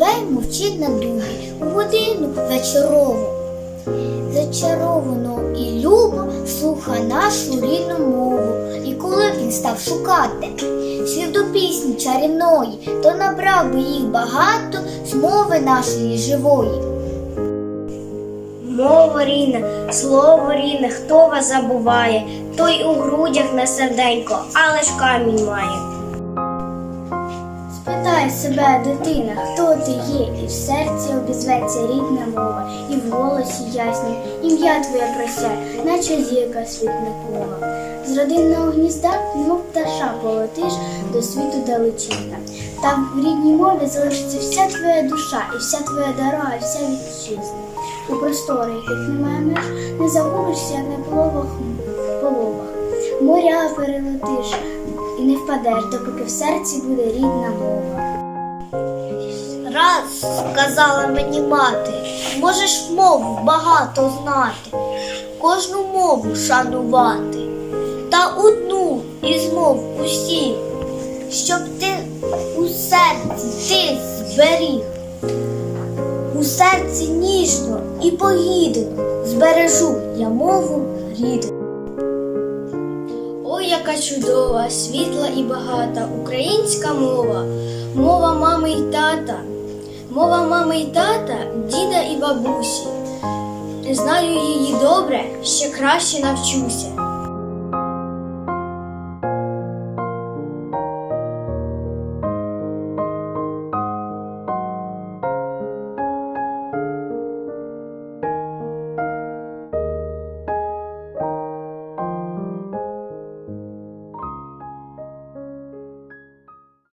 Соловей мовчить на дубі у годину вечорову. Зачаровано і любо слуха нашу рідну мову. І коли б він став шукати слів до пісні чарівної, то набрав би їх багато з мови нашої живої. Мова рідна, слово рідне, хто вас забуває, той у грудях не серденько, але ж камінь має. Спитай себе, дитина, хто ти є, і в серці обізветься рідна мова, і в голосі ясні, ім'я твоє просяє, наче зірка світникова. З родинного гнізда, немов пташа, полетиш до світу далечина. Там в рідній мові залишиться вся твоя душа, і вся твоя дорога, і вся вітчизна. У простори, яких немає меж, не загубишся, як на половах половах. Моря перелетиш і не впадеш, допоки в серці буде рідна мова. Раз сказала мені мати, можеш мову багато знати, кожну мову шанувати, та одну із мов усіх, щоб ти у серці ти зберіг. У серці ніжно і погідно збережу я мову рідну. Яка чудова, світла і багата українська мова, мова мами й тата, мова мами й тата, діда і бабусі. Знаю її добре, ще краще навчуся.